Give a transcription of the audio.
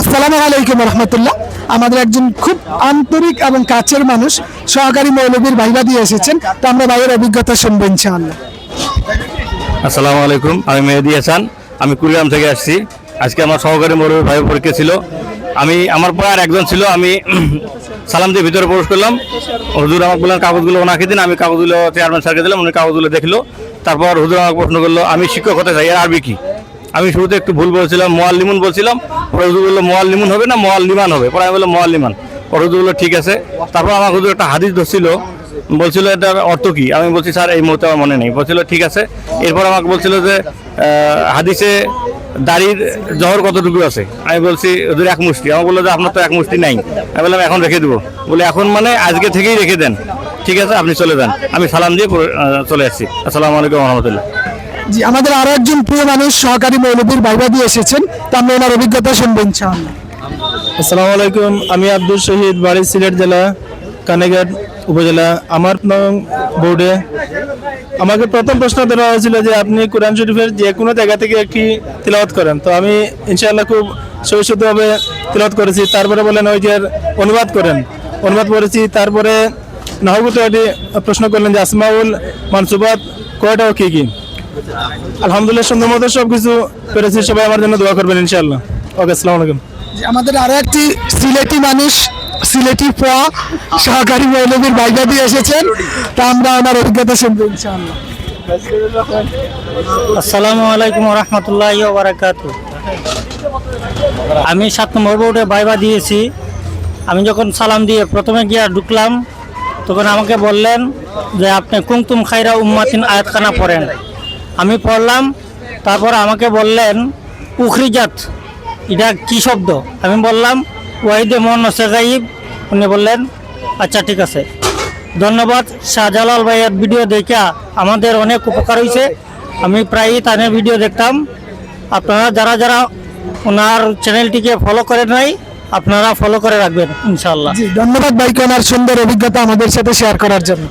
আসসালামু আলাইকুম রহমতুল্লাহ। আমাদের একজন খুব আন্তরিক এবং কাছের মানুষ, সহকারী মৌলবীর ভাইবা দিয়ে এসেছেন। তো আমরা ভাইয়ের অভিজ্ঞতা শুনব ইনশাআল্লাহ। আসসালামু আলাইকুম, আমি মেহেদি হাসান। আমি কুড়িগ্রাম থেকে আসছি। আজকে আমার সহকারী মরুর ভাই পরীক্ষা ছিল। আমি, আমার পর আর একজন ছিল, আমি সালাম দিয়ে ভিতরে প্রবেশ করলাম। হুজুর আমাকে বললেন, কাগজগুলো ওনাকে দিন, আমি কাগজগুলো চেয়ারম্যান স্যারকে দিলাম, উনি কাগজগুলো দেখল। তারপর হুজুর আমাকে প্রশ্ন করল, আমি শিক্ষক হতে চাই, এর আরবি কি? আমি শুরুতে একটু ভুল বলছিলাম মোয়াল্লিমুন বলছিলাম, পরে হুজুর বলল মোয়াল্লিমুন হবে না মোয়াল্লিমান হবে? পরে আমি বললাম মোয়াল্লিমান পরে হুজুর বলল ঠিক আছে। তারপর আমার হুজুর একটা হাদিস ধরছিল, বলছিল এটার অর্থ কি? আমি বলছি, স্যার, এই মুহূর্তে আমার মনে নেই। বলছিল, ঠিক আছে। এরপর আমাকে বলছিল যে হাদিসে দাড়ির জহর কতটুকু আছে? আমি বলছি ওদের এক মুষ্টি। আমাকে বলল যে, আপনার তো এক মুষ্টি নাই। আমি বললাম, এখন রেখে দেবো। বলে, এখন মানে আজকে থেকেই রেখে দেন। ঠিক আছে, আপনি চলে যান। আমি সালাম দিয়ে চলে আসছি। আসসালামু আলাইকুম রহমতুল্লাহ। জি, আমাদের আরও একজন প্রিয় মানুষ সহকারী মৌলবীর ভাইবা দিয়ে এসেছেন, তো আমরা ওনার অভিজ্ঞতা শুনব ইনশাআল্লাহ। আসসালামু আলাইকুম, আমি আব্দুল শহীদ, বাড়ি সিলেট জেলা, কানেঘাট উপজেলা, আমার নং বোর্ডে। আমাকে প্রথম প্রশ্ন দেওয়া হয়েছিল যে আপনি কোরআন শরীফের যে কোনো জায়গা থেকে একটি তিলাওয়াত করেন, তো আমি ইনশাআল্লাহ খুব সহিষ্ণুভাবে তিলাওয়াত করেছি। তারপরে বলেন ওই যে অনুবাদ করেন, অনুবাদ করেছি তারপরে নাহবুত প্রশ্ন করলেন যে আসমাউল মানসুবাত কয়টা কী কী? আলহামদুলিল্লাহ সুন্দর মতো সব কিছু পেরেছি সবাই আমার জন্য দোয়া করবেন ইনশাআল্লাহ। ওকে আসসালামু আলাইকুম। আমাদের আরও একটি সিলেটি মানুষ সিলেটি পোয়া সহকারী মৌলবীর ভাইবা দিয়ে এসেছেন। তা আমরা ওনার অভিজ্ঞতা শুনব ইনশাআল্লাহ। আসসালামু আলাইকুম রহমতুল্লাহ বারাকাত আমি সাত নম্বর বোর্ডে বাইবা দিয়েছি। আমি যখন সালাম দিয়ে প্রথমে গিয়া ঢুকলাম তখন আমাকে বললেন যে আপনি কুমতুম খাইরা উম্মাতিন আয়াতখানা পড়েন? আমি পড়লাম, তারপর আমাকে বললেন উখরিজাত এটা কি শব্দ? আমি বললাম, ওয়াহিদে মোহাম্মদ সেগাইব উনি বললেন আচ্ছা ঠিক আছে। ধন্যবাদ, শাহজালাল ভাইয়ের ভিডিও দেখা আমাদের অনেক উপকার হয়েছে। আমি প্রায়ই তাদের ভিডিও দেখতাম। আপনারা যারা যারা ওনার চ্যানেলটিকে ফলো করে নাই, আপনারা ফলো করে রাখবেন ইনশাল্লাহ ধন্যবাদ ভাইকে ওনার সুন্দর অভিজ্ঞতা আমাদের সাথে শেয়ার করার জন্য।